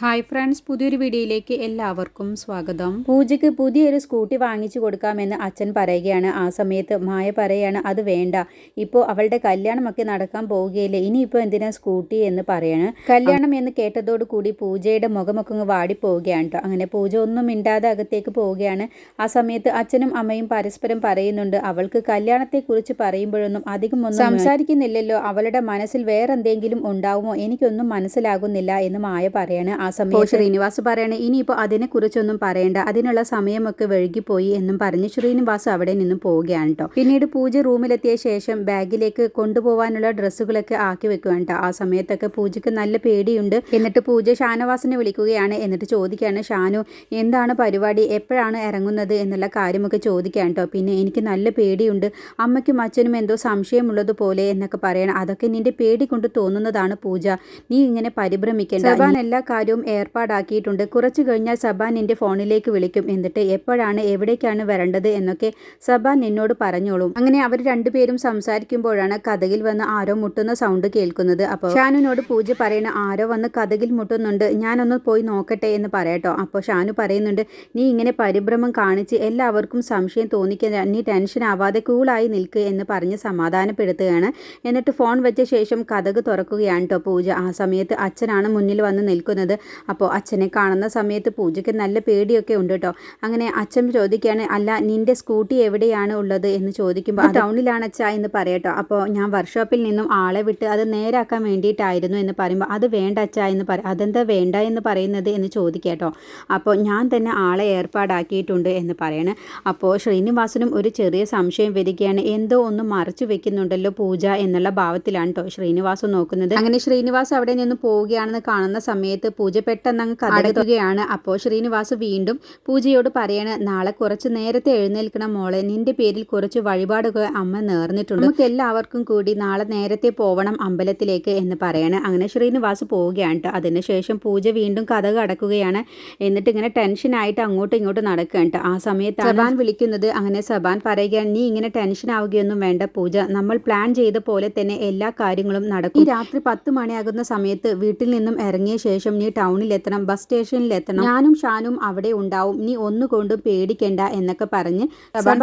Hi friends പുതിയൊരു വീഡിയോയിലേക്ക് എല്ലാവർക്കും സ്വാഗതം. പൂജയ്ക്ക് പുതിയൊരു സ്കൂട്ടി വാങ്ങിച്ചു കൊടുക്കാമെന്ന് അച്ഛൻ പറയുകയാണ്. ആ സമയത്ത് മായ പറയാണ് അത് വേണ്ട. ഇപ്പോൾ അവളുടെ കല്യാണമൊക്കെ നടക്കാൻ പോവുകയില്ലേ. ഇനിയിപ്പോൾ എന്തിനാ സ്കൂട്ടി? എന്ന് പറയാണ്. കല്യാണം എന്ന് കേട്ടതോടു കൂടി പൂജയുടെ മുഖമൊക്കെ അങ്ങ് വാടിപ്പോവുകയാണ് കേട്ടോ. അങ്ങനെ പൂജ ഒന്നും മിണ്ടാതെ അകത്തേക്ക് പോവുകയാണ്. ആ സമയത്ത് അച്ഛനും അമ്മയും പരസ്പരം പറയുന്നുണ്ട് അവൾക്ക് കല്യാണത്തെക്കുറിച്ച് പറയുമ്പോഴൊന്നും അധികം ഒന്നും സംസാരിക്കുന്നില്ലല്ലോ. അവളുടെ മനസ്സിൽ വേറെന്തെങ്കിലും ഉണ്ടാവുമോ? എനിക്കൊന്നും മനസ്സിലാകുന്നില്ല എന്ന് മായ പറയാണ്. സമയത്ത് ശ്രീനിവാസ് പറയണ ഇനിയിപ്പോൾ അതിനെക്കുറിച്ചൊന്നും പറയേണ്ട. അതിനുള്ള സമയമൊക്കെ വഴുകിപ്പോയി എന്നും പറഞ്ഞ് ശ്രീനിവാസ് അവിടെ നിന്നും പോവുകയാണ് കേട്ടോ പിന്നീട് പൂജ റൂമിലെത്തിയ ശേഷം ബാഗിലേക്ക് കൊണ്ടുപോകാനുള്ള ഡ്രസ്സുകളൊക്കെ ആക്കി വെക്കുകയാണ്. ആ സമയത്തൊക്കെ പൂജയ്ക്ക് നല്ല പേടിയുണ്ട്. എന്നിട്ട് പൂജ ഷാനവാസിനെ വിളിക്കുകയാണ്. എന്നിട്ട് ചോദിക്കുകയാണ് ഷാനു എന്താണ് പരിപാടി? എപ്പോഴാണ് ഇറങ്ങുന്നത്? എന്നുള്ള കാര്യമൊക്കെ ചോദിക്കുകയാണ് കേട്ടോ പിന്നെ എനിക്ക് നല്ല പേടിയുണ്ട്. അമ്മയ്ക്കും അച്ഛനും എന്തോ സംശയമുള്ളത് പോലെ എന്നൊക്കെ പറയണം. അതൊക്കെ നിന്റെ പേടി കൊണ്ട് തോന്നുന്നതാണ് പൂജ. നീ ഇങ്ങനെ പരിഭ്രമിക്കേണ്ട. എല്ലാ കാര്യവും ഏർപ്പാടാക്കിയിട്ടുണ്ട്. കുറച്ചു കഴിഞ്ഞാൽ സബാൻ എന്റെ ഫോണിലേക്ക് വിളിക്കും. എന്നിട്ട് എപ്പോഴാണ് എവിടേക്കാണ് വരേണ്ടത് എന്നൊക്കെ സബാൻ എന്നോട് പറഞ്ഞോളും. അങ്ങനെ അവർ രണ്ടുപേരും സംസാരിക്കുമ്പോഴാണ് കഥകിൽ വന്ന് ആരോ മുട്ടുന്ന സൗണ്ട് കേൾക്കുന്നത്. അപ്പോൾ ഷാനുവിനോട് പൂജ പറയണ ആരോ വന്ന് കഥകിൽ മുട്ടുന്നുണ്ട്. ഞാനൊന്ന് പോയി നോക്കട്ടെ എന്ന് പറയട്ടോ. അപ്പോൾ ഷാനു പറയുന്നുണ്ട് നീ ഇങ്ങനെ പരിഭ്രമം കാണിച്ച് എല്ലാവർക്കും സംശയം തോന്നിക്കുക നീ ടെൻഷൻ ആവാതെ കൂളായി നിൽക്ക് എന്ന് പറഞ്ഞ് സമാധാനപ്പെടുത്തുകയാണ്. എന്നിട്ട് ഫോൺ വെച്ച ശേഷം കഥക് തുറക്കുകയാണ് കേട്ടോ പൂജ. ആ സമയത്ത് അച്ഛനാണ് മുന്നിൽ വന്ന് നിൽക്കുന്നത്. അപ്പോൾ അച്ഛനെ കാണുന്ന സമയത്ത് പൂജയ്ക്ക് നല്ല പേടിയൊക്കെ ഉണ്ട് കേട്ടോ. അങ്ങനെ അച്ഛൻ ചോദിക്കുകയാണ് അല്ല നിന്റെ സ്കൂട്ടി എവിടെയാണ് ഉള്ളത്? എന്ന് ചോദിക്കുമ്പോൾ ടൗണിലാണ് അച്ഛാ എന്ന് പറയട്ടോ അപ്പോൾ ഞാൻ വർക്ക്ഷോപ്പിൽ നിന്നും ആളെ വിട്ട് അത് നേരാക്കാൻ വേണ്ടിയിട്ടായിരുന്നു എന്ന് പറയുമ്പോൾ അത് വേണ്ട അച്ഛാ എന്ന് പറ അതെന്താ വേണ്ട? എന്ന് പറയുന്നത് എന്ന് ചോദിക്കട്ടോ അപ്പോൾ ഞാൻ തന്നെ ആളെ ഏർപ്പാടാക്കിയിട്ടുണ്ട് എന്ന് പറയണേ. അപ്പോൾ ശ്രീനിവാസനും ഒരു ചെറിയ സംശയം വരികയാണ് എന്തോ ഒന്ന് മറച്ചു വെക്കുന്നുണ്ടല്ലോ പൂജ എന്നുള്ള ഭാവത്തിലാണ് കേട്ടോ ശ്രീനിവാസ് നോക്കുന്നത്. അങ്ങനെ ശ്രീനിവാസ് അവിടെ നിന്ന് പോവുകയാണെന്ന് കാണുന്ന സമയത്ത് പൂജ പെട്ടെന്ന് അങ്ങ് കടകുകയാണ് അപ്പോൾ ശ്രീനിവാസ് വീണ്ടും പൂജയോട് പറയണ നാളെ കുറച്ച് നേരത്തെ എഴുന്നേൽക്കണം മോളെ നിന്റെ പേരിൽ കുറച്ച് വഴിപാടൊക്കെ അമ്മ നേർന്നിട്ടുണ്ട്. നമുക്ക് എല്ലാവർക്കും കൂടി നാളെ നേരത്തെ പോവണം അമ്പലത്തിലേക്ക് എന്ന് പറയാണ്. അങ്ങനെ ശ്രീനിവാസ് പോവുകയാണ് കേട്ടോ. അതിനുശേഷം പൂജ വീണ്ടും കഥ കടക്കുകയാണ്. എന്നിട്ട് ഇങ്ങനെ ടെൻഷനായിട്ട് അങ്ങോട്ടും ഇങ്ങോട്ടും നടക്കുകയാണ് ട്ടോ. ആ സമയത്ത് സബാൻ വിളിക്കുന്നത്. അങ്ങനെ സബാൻ പറയുകയാണ് നീ ഇങ്ങനെ ടെൻഷൻ ആവുകയൊന്നും വേണ്ട പൂജ. നമ്മൾ പ്ലാൻ ചെയ്ത പോലെ തന്നെ എല്ലാ കാര്യങ്ങളും നടക്കും. ഈ രാത്രി പത്ത് മണിയാകുന്ന സമയത്ത് വീട്ടിൽ നിന്നും ഇറങ്ങിയ ശേഷം നീ ടൗണിലെത്തണം ബസ് സ്റ്റേഷനിലെത്തണം. ഞാനും ഷാനും അവിടെ ഉണ്ടാവും. നീ ഒന്നുകൊണ്ടും പേടിക്കണ്ട എന്നൊക്കെ പറഞ്ഞ്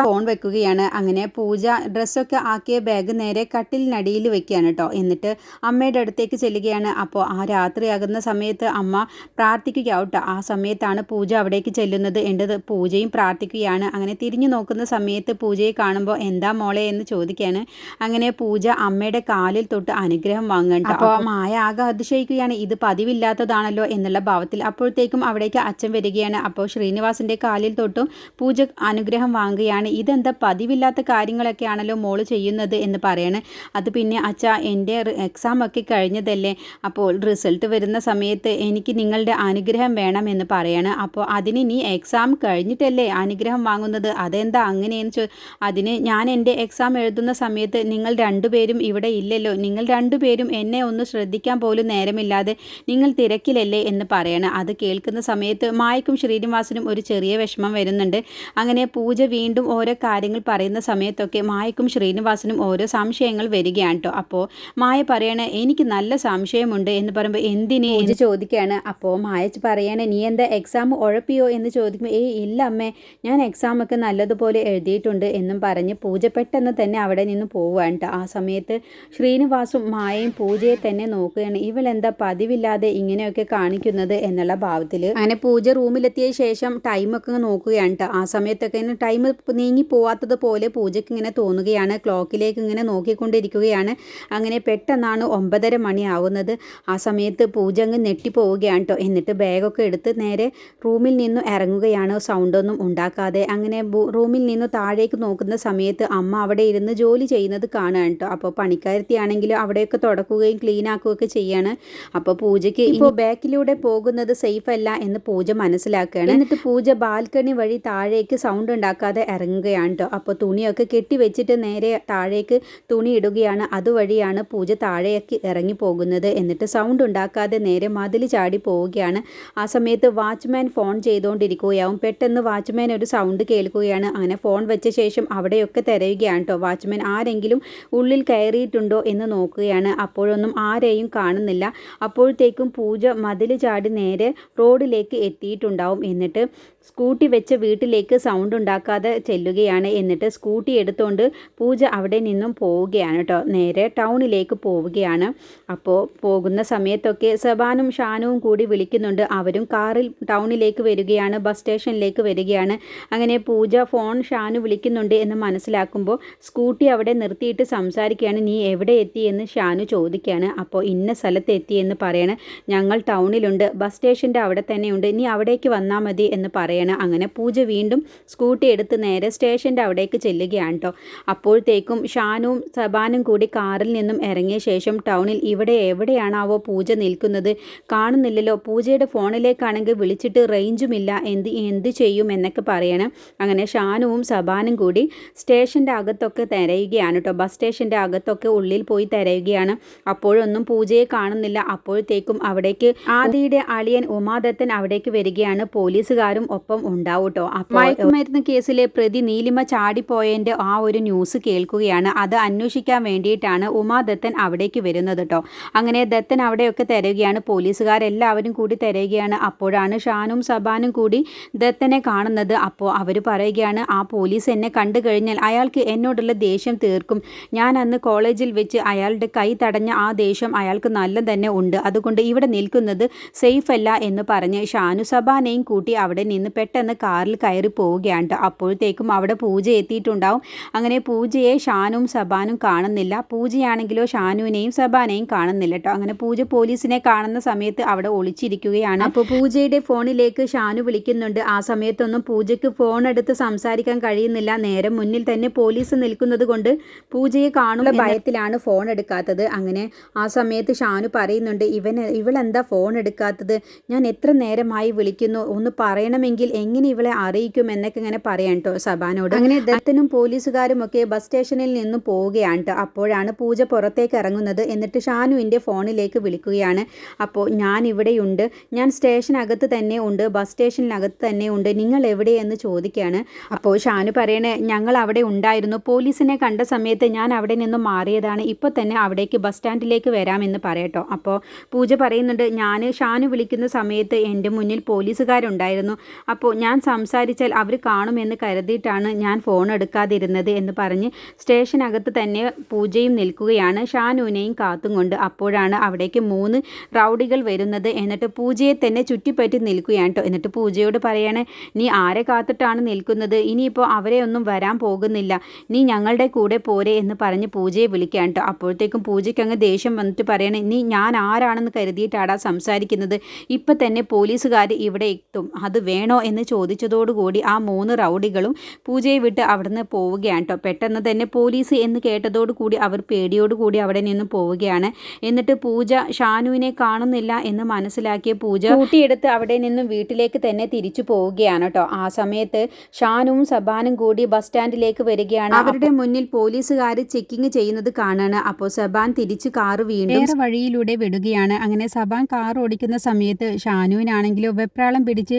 ഫോൺ വെക്കുകയാണ്. അങ്ങനെ പൂജ ഡ്രസ്സൊക്കെ ആക്കിയ ബാഗ് നേരെ കട്ടിലിനടിയിൽ വെക്കുകയാണ് കേട്ടോ എന്നിട്ട് അമ്മയുടെ അടുത്തേക്ക് ചെല്ലുകയാണ്. അപ്പോൾ ആ രാത്രിയാകുന്ന സമയത്ത് അമ്മ പ്രാർത്ഥിക്കുക കേട്ടോ ആ സമയത്താണ് പൂജ അവിടേക്ക് ചെല്ലുന്നത്. എന്റെ പൂജയും പ്രാർത്ഥിക്കുകയാണ്. അങ്ങനെ തിരിഞ്ഞു നോക്കുന്ന സമയത്ത് പൂജയെ കാണുമ്പോൾ എന്താ മോളെ എന്ന് ചോദിക്കുകയാണ്. അങ്ങനെ പൂജ അമ്മയുടെ കാലിൽ തൊട്ട് അനുഗ്രഹം വാങ്ങണ്ട അപ്പോൾ മായ ആകെ അതിശയിക്കുകയാണ്. ഇത് പതിവില്ലാത്തതാണല്ലോ എന്നുള്ള ഭാവത്തിൽ അപ്പോഴത്തേക്കും അവിടേക്ക് അച്ഛൻ വരികയാണ്. അപ്പോൾ ശ്രീനിവാസിന്റെ കാലിൽ തൊട്ടും പൂജ അനുഗ്രഹം വാങ്ങുകയാണ്. ഇതെന്താ പതിവില്ലാത്ത കാര്യങ്ങളൊക്കെയാണല്ലോ മോൾ ചെയ്യുന്നത് എന്ന് പറയണ്. അത് പിന്നെ അച്ഛ എന്റെ എക്സാം ഒക്കെ കഴിഞ്ഞതല്ലേ? അപ്പോൾ റിസൾട്ട് വരുന്ന സമയത്ത് എനിക്ക് നിങ്ങളുടെ അനുഗ്രഹം വേണം എന്ന് പറയാണ്. അപ്പോൾ അതിന് നീ എക്സാം കഴിഞ്ഞിട്ടല്ലേ അനുഗ്രഹം വാങ്ങുന്നത്? അതെന്താ അങ്ങനെയെന്ന് ചോ അതിന് ഞാൻ എന്റെ എക്സാം എഴുതുന്ന സമയത്ത് നിങ്ങൾ രണ്ടുപേരും ഇവിടെ ഇല്ലല്ലോ. നിങ്ങൾ രണ്ടുപേരും എന്നെ ഒന്ന് ശ്രദ്ധിക്കാൻ പോലും നേരമില്ലാതെ നിങ്ങൾ തിരക്കിലല്ലേ എന്ന് പറയണം. അത് കേൾക്കുന്ന സമയത്ത് മായക്കും ശ്രീനിവാസനും ഒരു ചെറിയ വിഷമം വരുന്നുണ്ട്. അങ്ങനെ പൂജ വീണ്ടും ഓരോ കാര്യങ്ങൾ പറയുന്ന സമയത്തൊക്കെ മായക്കും ശ്രീനിവാസനും ഓരോ സംശയങ്ങൾ വരികയാണ് കേട്ടോ അപ്പോൾ മായ പറയണേ എനിക്ക് നല്ല സംശയമുണ്ട് എന്ന് പറയുമ്പോൾ എന്തിനെ പൂജ ചോദിക്കുകയാണ് അപ്പോൾ മായ പറയണേ നീ എന്താ എക്സാം ഉഴപ്പിയോ? എന്ന് ചോദിക്കുമ്പോൾ ഏയ് ഇല്ല അമ്മേ ഞാൻ എക്സാം ഒക്കെ നല്ലതുപോലെ എഴുതിയിട്ടുണ്ട് എന്നും പറഞ്ഞ് പൂജ പെട്ടെന്ന് തന്നെ അവിടെ നിന്ന് പോവുകയാണ് കേട്ടോ ആ സമയത്ത് ശ്രീനിവാസും മായയും പൂജയെ തന്നെ നോക്കുകയാണ്. ഇവളെന്താ പതിവില്ലാതെ ഇങ്ങനെയൊക്കെ കാണിക്കുന്നത് എന്നുള്ള ഭാവത്തിൽ. അങ്ങനെ പൂജ റൂമിലെത്തിയ ശേഷം ടൈമൊക്കെ നോക്കുകയാണ്. ആ സമയത്തൊക്കെ ഇങ്ങനെ ടൈം നീങ്ങി പോവാത്തത് പോലെ പൂജയ്ക്ക് ഇങ്ങനെ തോന്നുകയാണ്. ക്ലോക്കിലേക്ക് ഇങ്ങനെ നോക്കിക്കൊണ്ടിരിക്കുകയാണ്. അങ്ങനെ പെട്ടെന്നാണ് ഒമ്പതര മണിയാവുന്നത് ആ സമയത്ത് പൂജ അങ്ങ് ഞെട്ടിപ്പോവുകയാണ് കേട്ടോ എന്നിട്ട് ബാഗൊക്കെ എടുത്ത് നേരെ റൂമിൽ നിന്നും ഇറങ്ങുകയാണ്. സൗണ്ടൊന്നും ഉണ്ടാക്കാതെ അങ്ങനെ റൂമിൽ നിന്ന് താഴേക്ക് നോക്കുന്ന സമയത്ത് അമ്മ അവിടെ ഇരുന്ന് ജോലി ചെയ്യുന്നത് കാണുകയാണ് കേട്ടോ അപ്പോൾ പണിക്കാരത്തിയാണെങ്കിലും അവിടെയൊക്കെ തുടക്കുകയും ക്ലീൻ ആക്കുകയൊക്കെ ചെയ്യാണ്. അപ്പോൾ പൂജയ്ക്ക് ഇപ്പോൾ ബാക്കിലൂടെ പോകുന്നത് സേഫ് അല്ല എന്ന് പൂജ മനസ്സിലാക്കുകയാണ്. എന്നിട്ട് പൂജ ബാൽക്കണി വഴി താഴേക്ക് സൗണ്ട് ഉണ്ടാക്കാതെ ഇറങ്ങുകയാണ് കേട്ടോ അപ്പോൾ തുണിയൊക്കെ കെട്ടി വെച്ചിട്ട് നേരെ താഴേക്ക് തുണി ഇടുകയാണ്. അതുവഴിയാണ് പൂജ താഴേക്ക് ഇറങ്ങി പോകുന്നത് എന്നിട്ട് സൗണ്ട് ഉണ്ടാക്കാതെ നേരെ മതിൽ ചാടി പോവുകയാണ്. ആ സമയത്ത് വാച്ച്മാൻ ഫോൺ ചെയ്തുകൊണ്ടിരിക്കുകയാവും പെട്ടെന്ന് വാച്ച്മാൻ ഒരു സൗണ്ട് കേൾക്കുകയാണ്. അങ്ങനെ ഫോൺ വെച്ച ശേഷം അവിടെയൊക്കെ തിരയുകയാണ് കേട്ടോ വാച്ച്മാൻ ആരെങ്കിലും ഉള്ളിൽ കയറിയിട്ടുണ്ടോ എന്ന് നോക്കുകയാണ്. അപ്പോഴൊന്നും ആരെയും കാണുന്നില്ല. അപ്പോഴത്തേക്കും പൂജ മതിൽ മതിൽ ചാടി നേരെ റോഡിലേക്ക് എത്തിയിട്ടുണ്ടാവും. എന്നിട്ട് സ്കൂട്ടി വെച്ച് വീട്ടിലേക്ക് സൗണ്ട് ഉണ്ടാക്കാതെ ചെല്ലുകയാണ്. എന്നിട്ട് സ്കൂട്ടി എടുത്തുകൊണ്ട് പൂജ അവിടെ നിന്നും പോവുകയാണ് കേട്ടോ നേരെ ടൗണിലേക്ക് പോവുകയാണ്. അപ്പോൾ പോകുന്ന സമയത്തൊക്കെ സബാനും ഷാനുവും കൂടി വിളിക്കുന്നുണ്ട്. അവരും കാറിൽ ടൗണിലേക്ക് വരികയാണ് ബസ് സ്റ്റേഷനിലേക്ക് വരികയാണ്. അങ്ങനെ പൂജ ഫോൺ ഷാനു വിളിക്കുന്നുണ്ട് എന്ന് മനസ്സിലാക്കുമ്പോൾ സ്കൂട്ടി അവിടെ നിർത്തിയിട്ട് സംസാരിക്കുകയാണ്. നീ എവിടെ എത്തി? എന്ന് ഷാനു ചോദിക്കുകയാണ്. അപ്പോൾ ഇന്ന സ്ഥലത്ത് എത്തി എന്ന് പറയണ. ഞങ്ങൾ ടൗണിലുണ്ട് ബസ് സ്റ്റേഷന്റെ അവിടെ തന്നെയുണ്ട് നീ അവിടേക്ക് വന്നാൽ മതി എന്ന് പറയണം. അങ്ങനെ പൂജ വീണ്ടും സ്കൂട്ടി എടുത്ത് നേരെ സ്റ്റേഷന്റെ അവിടേക്ക് ചെല്ലുകയാണ് കേട്ടോ അപ്പോഴത്തേക്കും ഷാനും സബാനും കൂടി കാറിൽ നിന്നും ഇറങ്ങിയ ശേഷം ടൗണിൽ ഇവിടെ എവിടെയാണാവോ പൂജ നിൽക്കുന്നത് കാണുന്നില്ലല്ലോ. പൂജയുടെ ഫോണിലേക്കാണെങ്കിൽ വിളിച്ചിട്ട് റേഞ്ചുമില്ല. എന്ത് എന്ത് ചെയ്യും എന്നൊക്കെ പറയണം. അങ്ങനെ ഷാനുവും സബാനും കൂടി സ്റ്റേഷന്റെ അകത്തൊക്കെ തിരയുകയാണ് കേട്ടോ ബസ് സ്റ്റേഷന്റെ അകത്തൊക്കെ ഉള്ളിൽ പോയി തിരയുകയാണ്. അപ്പോഴൊന്നും പൂജയെ കാണുന്നില്ല. അപ്പോഴത്തേക്കും അവിടേക്ക് ആദിയുടെ അളിയൻ ഉമാദത്തൻ അവിടേക്ക് വരികയാണ്. പോലീസുകാരും ഒപ്പം ഉണ്ടാവും കേട്ടോ മയക്കുമരുന്ന് കേസിലെ പ്രതി നീലിമ ചാടിപ്പോയതിന്റെ ആ ഒരു ന്യൂസ് കേൾക്കുകയാണ്. അത് അന്വേഷിക്കാൻ വേണ്ടിയിട്ടാണ് ഉമാ ദത്തൻ അവിടേക്ക് വരുന്നത് കേട്ടോ അങ്ങനെ ദത്തൻ അവിടെയൊക്കെ തിരയുകയാണ്. പോലീസുകാരെല്ലാവരും കൂടി തിരയുകയാണ്. അപ്പോഴാണ് ഷാനും സബാനും കൂടി ദത്തനെ കാണുന്നത്. അപ്പോൾ അവർ പറയുകയാണ് ആ പോലീസ് എന്നെ കണ്ടു കഴിഞ്ഞാൽ അയാൾക്ക് എന്നോടുള്ള ദേഷ്യം തീർക്കും. ഞാൻ അന്ന് കോളേജിൽ വെച്ച് അയാളുടെ കൈ തടഞ്ഞ ആ ദേഷ്യം അയാൾക്ക് നല്ല തന്നെ ഉണ്ട്. അതുകൊണ്ട് ഇവിടെ നിൽക്കുന്നത് സേഫ് അല്ല എന്ന് പറഞ്ഞ് ഷാനു സബാനെയും കൂട്ടി അവിടെ നിന്ന് പെട്ടെന്ന് കാറിൽ കയറി പോവുകയാണ്. അപ്പോഴത്തേക്കും അവിടെ പൂജ എത്തിയിട്ടുണ്ടാവും. അങ്ങനെ പൂജയെ ഷാനും സബാനും കാണുന്നില്ല. പൂജയാണെങ്കിലോ ഷാനുവിനെയും സബാനെയും കാണുന്നില്ല കേട്ടോ അങ്ങനെ പൂജ പോലീസിനെ കാണുന്ന സമയത്ത് അവിടെ ഒളിച്ചിരിക്കുകയാണ്. അപ്പോൾ പൂജയുടെ ഫോണിലേക്ക് ഷാനു വിളിക്കുന്നുണ്ട്. ആ സമയത്തൊന്നും പൂജയ്ക്ക് ഫോൺ എടുത്ത് സംസാരിക്കാൻ കഴിയുന്നില്ല. നേരെ മുന്നിൽ തന്നെ പോലീസ് നിൽക്കുന്നത് കൊണ്ട് പൂജയെ കാണുന്ന ഭയത്തിലാണ് ഫോൺ എടുക്കാത്തത് അങ്ങനെ ആ സമയത്ത് ഷാനു പറയുന്നുണ്ട് ഇവൻ ഇവളെന്താ ഫോൺ എടുക്കാത്തത് ഞാൻ എത്ര നേരമായി വിളിക്കുന്നു. ഒന്ന് പറയണമെങ്കിൽ എങ്ങനെ ഇവളെ അറിയിക്കും എന്നൊക്കെ ഇങ്ങനെ പറയാം കേട്ടോ സബാനോട്. അങ്ങനെ ദത്തനും പോലീസുകാരും ഒക്കെ ബസ് സ്റ്റേഷനിൽ നിന്നും പോവുകയാണ്. അപ്പോഴാണ് പൂജ പുറത്തേക്ക് ഇറങ്ങുന്നത് എന്നിട്ട് ഷാനുവിന്റെ ഫോണിലേക്ക് വിളിക്കുകയാണ്. അപ്പോൾ ഞാൻ ഇവിടെയുണ്ട്. ഞാൻ സ്റ്റേഷനകത്ത് തന്നെ ഉണ്ട്. ബസ് സ്റ്റേഷനിനകത്ത് തന്നെ ഉണ്ട്. നിങ്ങൾ എവിടെയെന്ന് ചോദിക്കുകയാണ്. അപ്പോൾ ഷാനു പറയണേ ഞങ്ങൾ അവിടെ ഉണ്ടായിരുന്നു. പോലീസിനെ കണ്ട സമയത്ത് ഞാൻ അവിടെ നിന്നും മാറിയതാണ്. ഇപ്പോൾ തന്നെ അവിടേക്ക് ബസ് സ്റ്റാൻഡിലേക്ക് വരാമെന്ന് പറയട്ടോ അപ്പോൾ പൂജ പറയുന്നുണ്ട് ഞാൻ ഷാനു വിളിക്കുന്ന സമയത്ത് എന്റെ മുന്നിൽ പോലീസുകാരുണ്ടായിരുന്നു. അപ്പോൾ ഞാൻ സംസാരിച്ചാൽ അവർ കാണുമെന്ന് കരുതിയിട്ടാണ് ഞാൻ ഫോൺ എടുക്കാതിരുന്നത് എന്ന് പറഞ്ഞ് സ്റ്റേഷനകത്ത് തന്നെ പൂജയും നിൽക്കുകയാണ്. ഷാനൂനെയും കാത്തും കൊണ്ട് അപ്പോഴാണ് അവിടേക്ക് മൂന്ന് റൗഡികൾ വരുന്നത്. എന്നിട്ട് പൂജയെ തന്നെ ചുറ്റിപ്പറ്റി നിൽക്കുകയാണ് കേട്ടോ എന്നിട്ട് പൂജയോട് പറയാണ് നീ ആരെ കാത്തിട്ടാണ് നിൽക്കുന്നത്? ഇനിയിപ്പോൾ അവരെ ഒന്നും വരാൻ പോകുന്നില്ല. നീ ഞങ്ങളുടെ കൂടെ പോരെ എന്ന് പറഞ്ഞ് പൂജയെ വിളിക്കാൻ കേട്ടോ അപ്പോഴത്തേക്കും പൂജയ്ക്ക് അങ്ങ് ദേഷ്യം വന്നിട്ട് പറയണേ നീ ഞാൻ ആരാണെന്ന് കരുതിയിട്ടാടാ സംസാരിക്കുന്നത്? ഇപ്പം തന്നെ പോലീസുകാർ ഇവിടെ എത്തും. അത് വേണോ എന്ന് ചോദിച്ചതോടുകൂടി ആ മൂന്ന് റൗഡികളും പൂജയെ വിട്ട് അവിടുന്ന് പോവുകയാണ് കേട്ടോ. പെട്ടെന്ന് തന്നെ പോലീസ് എന്ന് കേട്ടതോടുകൂടി അവർ പേടിയോടുകൂടി അവിടെ നിന്ന് പോവുകയാണ്. എന്നിട്ട് പൂജ ഷാനുവിനെ കാണുന്നില്ല എന്ന് മനസ്സിലാക്കിയ പൂജ കൂട്ടിയെടുത്ത് അവിടെ നിന്നും വീട്ടിലേക്ക് തന്നെ തിരിച്ചു പോവുകയാണ് കേട്ടോ. ആ സമയത്ത് ഷാനുവും സബാനും കൂടി ബസ് സ്റ്റാൻഡിലേക്ക് വരികയാണ്. അവരുടെ മുന്നിൽ പോലീസുകാർ ചെക്കിങ് ചെയ്യുന്നത് കാണാണ്. അപ്പോൾ സബാൻ തിരിച്ച് കാറ് വീണ്ടും വേറെ വഴിയിലൂടെ വിടുകയാണ്. അങ്ങനെ സബാൻ കാർ ഓടിക്കുന്ന സമയത്ത് ഷാനുവിനാണെങ്കിലും വെപ്രാളം പിടിച്ച്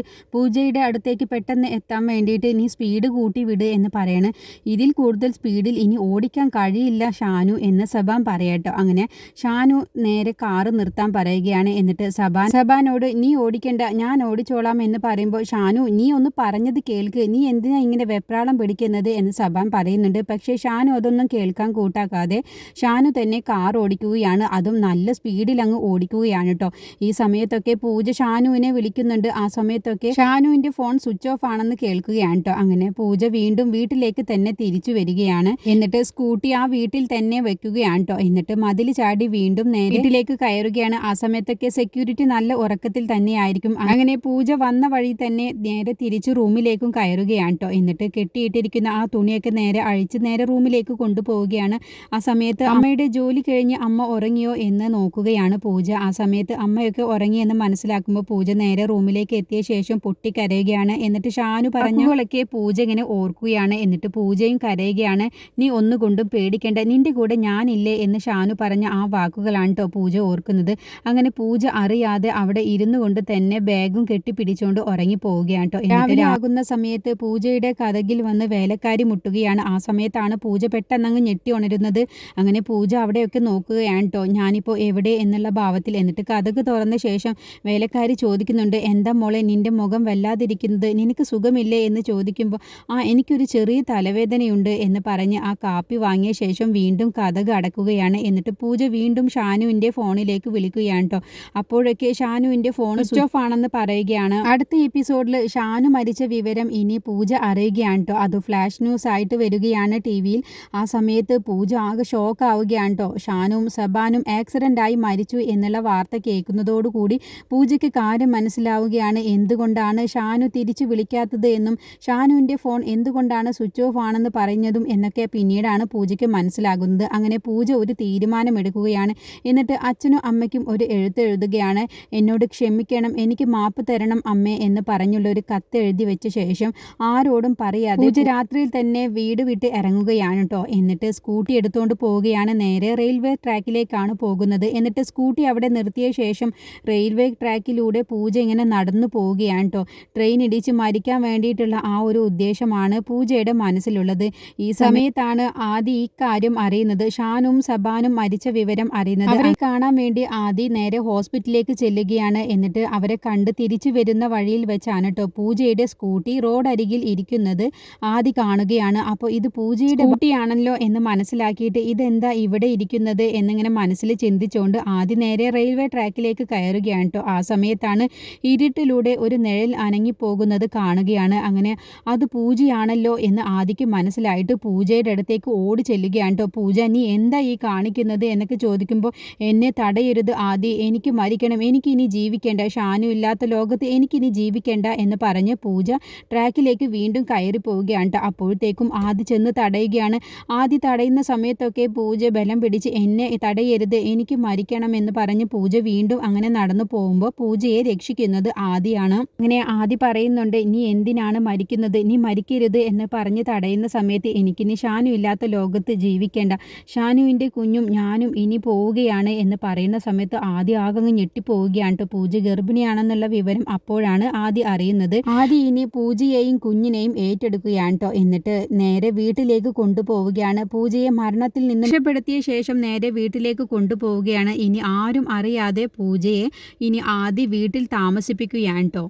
പൂജയുടെ അടുത്തേക്ക് പെട്ടെന്ന് എത്താൻ വേണ്ടിയിട്ട് ഇനി സ്പീഡ് കൂട്ടി വിട് എന്ന് പറയണ്. ഇതിൽ കൂടുതൽ സ്പീഡിൽ ഇനി ഓടിക്കാൻ കഴിയില്ല ഷാനു എന്ന് സബാൻ പറയട്ടോ അങ്ങനെ ഷാനു നേരെ കാറ് നിർത്താൻ പറയുകയാണ്. എന്നിട്ട് സബാൻ സബാനോട് നീ ഓടിക്കണ്ട ഞാൻ ഓടിച്ചോളാം എന്ന് പറയുമ്പോൾ ഷാനു നീ ഒന്ന് പറഞ്ഞത് കേൾക്ക്. നീ എന്തിനാ ഇങ്ങനെ വെപ്രാളം പിടിക്കുന്നത്? എന്ന് സബാൻ പറയുന്നുണ്ട്. പക്ഷേ ഷാനു അതൊന്നും കേൾക്കാൻ കൂട്ടാക്കാതെ ഷാനു തന്നെ കാർ ഓടിക്കുകയാണ്. അതും നല്ല സ്പീഡിൽ അങ്ങ് ഓടിക്കുകയാണ് കേട്ടോ ഈ സമയത്തൊക്കെ പൂജ ഷാനുവിനെ വിളിക്കുന്നുണ്ട്. ആ സമയത്തൊക്കെ ഷാനുവിന്റെ ഫോൺ സ്വിച്ച് ഓഫ് ആണെന്ന് കേൾക്കുകയാണ് കേട്ടോ അങ്ങനെ പൂജ വീണ്ടും വീട്ടിലേക്ക് തന്നെ തിരിച്ചു വരികയാണ്. എന്നിട്ട് സ്കൂട്ടി ആ വീട്ടിൽ തന്നെ വെക്കുകയാണ് കേട്ടോ എന്നിട്ട് മതിൽ ചാടി വീണ്ടും നേരെ വീട്ടിലേക്ക് കയറുകയാണ്. ആ സമയത്തൊക്കെ സെക്യൂരിറ്റി നല്ല ഉറക്കത്തിൽ തന്നെയായിരിക്കും. അങ്ങനെ പൂജ വന്ന വഴി തന്നെ നേരെ തിരിച്ചു റൂമിലേക്കും കയറുകയാണ് കേട്ടോ എന്നിട്ട് കെട്ടിയിട്ടിരിക്കുന്ന ആ തുണിയൊക്കെ നേരെ അഴിച്ച് നേരെ റൂമിലേക്ക് കൊണ്ടുപോവുകയാണ്. ആ സമയത്ത് അമ്മയുടെ ജോലി കഴിഞ്ഞ് അമ്മ ഉറങ്ങിയോ എന്ന് നോക്കുകയാണ് പൂജ. ആ സമയത്ത് അമ്മയൊക്കെ ഉറങ്ങിയെന്ന് മനസ്സിലാക്കുമ്പോൾ പൂജ നേരെ റൂമിലേക്ക് എത്തിയ ശേഷം പൊട്ടി കരയുകയാണ്. എന്നിട്ട് ഷാനു പറഞ്ഞു പറഞ്ഞുകളൊക്കെ പൂജ ഇങ്ങനെ ഓർക്കുകയാണ്. എന്നിട്ട് പൂജയും കരയുകയാണ്. നീ ഒന്നുകൊണ്ടും പേടിക്കേണ്ട. നിന്റെ കൂടെ ഞാനില്ലേ? എന്ന് ഷാനു പറഞ്ഞ ആ വാക്കുകളാണ് കേട്ടോ പൂജ ഓർക്കുന്നത്. അങ്ങനെ പൂജ അറിയാതെ അവിടെ ഇരുന്നു കൊണ്ട് തന്നെ ബാഗും കെട്ടിപ്പിടിച്ചുകൊണ്ട് ഉറങ്ങി പോവുകയാണ് കേട്ടോ രാവിലെ ആകുന്ന സമയത്ത് പൂജയുടെ കഥകിൽ വന്ന് വേലക്കാരി മുട്ടുകയാണ്. ആ സമയത്താണ് പൂജ പെട്ടെന്നങ്ങ് ഞെട്ടി ഉണരുന്നത്. അങ്ങനെ പൂജ അവിടെയൊക്കെ നോക്കുകയാണ് കേട്ടോ ഞാനിപ്പോൾ എവിടെ? എന്നുള്ള ഭാവത്തിൽ എന്നിട്ട് കഥക് തുറന്ന ശേഷം വേലക്കാരി ചോദിക്കുന്നുണ്ട് എന്താ മോളെ നിന്റെ മുഖം വല്ലാതിരിക്കുന്നത് നിനക്ക് സുഖമില്ലേ? എന്ന് ചോദിക്കുമ്പോൾ ആ എനിക്കൊരു ചെറിയ തലവേദനയുണ്ട് എന്ന് പറഞ്ഞ് ആ കാപ്പി വാങ്ങിയ ശേഷം വീണ്ടും കഥക് അടക്കുകയാണ്. എന്നിട്ട് പൂജ വീണ്ടും ഷാനുവിന്റെ ഫോണിലേക്ക് വിളിക്കുകയാണ് കേട്ടോ അപ്പോഴൊക്കെ ഷാനുവിന്റെ ഫോൺ സ്വിച്ച് ഓഫ് ആണെന്ന് പറയുകയാണ്. അടുത്ത എപ്പിസോഡിൽ ഷാനു മരിച്ച വിവരം ഇനി പൂജ അറിയുകയാണ് കേട്ടോ അത് ഫ്ലാഷ് ന്യൂസ് ആയിട്ട് വരികയാണ് ടി വിയിൽ ആ സമയത്ത് പൂജ ആകെ ഷോക്ക് ആവുകയാണ് കേട്ടോ ഷാനും സബാനും ആക്സിഡന്റ് ആയി മരിച്ചു എന്നുള്ള വാർത്ത കേൾക്കുന്നതോടുകൂടി പൂജയ്ക്ക് കാര്യം മനസ്സിലാവുകയാണ്. എന്തുകൊണ്ടാണ് ഷാനു തിരിച്ചു വിളിക്കാത്തത് എന്നും ഷാനുവിന്റെ ഫോൺ എന്തുകൊണ്ടാണ് സ്വിച്ച് ഓഫ് ആണെന്ന് പറഞ്ഞതും എന്നൊക്കെ പിന്നീടാണ് പൂജയ്ക്ക് മനസ്സിലാകുന്നത്. അങ്ങനെ പൂജ ഒരു തീരുമാനമെടുക്കുകയാണ്. എന്നിട്ട് അച്ഛനും അമ്മയ്ക്കും ഒരു എഴുത്ത് എഴുതുകയാണ്. എന്നോട് ക്ഷമിക്കണം എനിക്ക് മാപ്പ് തരണം അമ്മേ എന്ന് പറഞ്ഞുള്ള ഒരു കത്ത് എഴുതി വെച്ച ശേഷം ആരോടും പറയാതെ പൂജ രാത്രിയിൽ തന്നെ വീട് വിട്ട് ഇറങ്ങുകയാണ് കേട്ടോ എന്നിട്ട് സ്കൂട്ടി എടുത്തുകൊണ്ട് പോവുകയാണ്. നേരെ റെയിൽവേ ട്രാക്കിലേക്കാണ് പോകുന്നത്. എന്നിട്ട് സ്കൂട്ടി അവിടെ നിർത്തിയ ശേഷം റെയിൽവേ ട്രാക്കിലൂടെ പൂജ ഇങ്ങനെ നടന്നു പോവുകയാണ് കേട്ടോ ട്രെയിൻ ഇടിച്ച് മരിക്കാൻ വേണ്ടിയിട്ടുള്ള ആ ഒരു ഉദ്ദേശമാണ് പൂജയുടെ മനസ്സിലുള്ളത്. ഈ സമയത്താണ് ആദി ഇക്കാര്യം കാര്യം അറിയുന്നത്. ഷാനും സബാനും മരിച്ച വിവരം അറിയുന്നത്. അവരെ കാണാൻ വേണ്ടി ആദി നേരെ ഹോസ്പിറ്റലിലേക്ക് ചെല്ലുകയാണ്. എന്നിട്ട് അവരെ കണ്ട് തിരിച്ചു വരുന്ന വഴിയിൽ വെച്ചാണ് കേട്ടോ പൂജയുടെ സ്കൂട്ടി റോഡ് അരികിൽ ഇരിക്കുന്നത് ആദി കാണുകയാണ്. അപ്പോൾ ഇത് പൂജയുടെ സ്കൂട്ടിയാണല്ലോ എന്ന് മനസ്സിലാക്കിയിട്ട് ഇതെന്താ ഇവിടെ ഇരിക്കുന്നത് എന്നിങ്ങനെ മനസ്സിൽ ചിന്തിച്ചുകൊണ്ട് ആദി നേരെ റെയിൽവേ ട്രാക്കിലേക്ക് കയറുകയാണ് കേട്ടോ ആ സമയത്താണ് ഇരുട്ടിലൂടെ ഒരു നിഴൽ അനങ്ങിപ്പോകുന്നത് കാണുകയാണ്. അങ്ങനെ അത് പൂജയാണല്ലോ എന്ന് ആദിക്ക് മനസ്സിലായിട്ട് പൂജയുടെ അടുത്തേക്ക് ഓടി ചെല്ലുകയാണ് കേട്ടോ പൂജ നീ എന്താ ഈ കാണിക്കുന്നത്? എന്നൊക്കെ ചോദിക്കുമ്പോൾ എന്നെ തടയരുത് ആദി. എനിക്ക് മരിക്കണം. എനിക്കിനി ജീവിക്കേണ്ട. ഷാനു ഇല്ലാത്ത ലോകത്ത് എനിക്കിനി ജീവിക്കേണ്ട. എന്ന് പറഞ്ഞ് പൂജ ട്രാക്കിലേക്ക് വീണ്ടും കയറി പോവുകയാണ് കേട്ടോ അപ്പോഴത്തേക്കും ആദി ചെന്ന് തടയുകയാണ്. ആദി തടയുന്ന സമയത്തൊക്കെ പൂജ ബലം പിടിച്ച് എന്നെ തടയരുത്. എനിക്ക് മരിക്കണം. എന്ന് പറഞ്ഞ് പൂജ വീണ്ടും അങ്ങനെ നടന്നു പോകുമ്പോൾ പൂജയെ രക്ഷിക്കുന്നത് ആദിയാണ്. അങ്ങനെ ആദി പറയുന്നുണ്ട് നീ എന്തിനാണ് മരിക്കുന്നത്? നീ മരിക്കരുത് എന്ന് പറഞ്ഞ് തടയുന്ന സമയത്ത് എനിക്കിനി ഷാനു ഇല്ലാത്ത ലോകത്ത് ജീവിക്കേണ്ട. ഷാനുവിന്റെ കുഞ്ഞും ഞാനും ഇനി പോവുകയാണ് എന്ന് പറയുന്ന സമയത്ത് ആദ്യ ആകങ്ങ് ഞെട്ടിപ്പോവുകയാണ്. കേട്ടോ പൂജ ഗർഭിണിയാണെന്നുള്ള വിവരം അപ്പോഴാണ് ആദ്യ അറിയുന്നത്. ആദ്യ ഇനി പൂജയെയും കുഞ്ഞിനെയും ഏറ്റെടുക്കുകയാണ് കേട്ടോ എന്നിട്ട് നേരെ വീട്ടിലേക്ക് കൊണ്ടുപോവുകയാണ്. പൂജയെ മരണത്തിൽ നിന്ന് രക്ഷപ്പെടുത്തിയ ശേഷം നേരെ വീട്ടിലേക്ക് കൊണ്ടുപോവുകയാണ്. ഇനി ആരും അറിയാതെ പൂജയെ ഇനി ആദ്യ വീട്ടിൽ താമസിപ്പിക്കുകയാണ് കേട്ടോ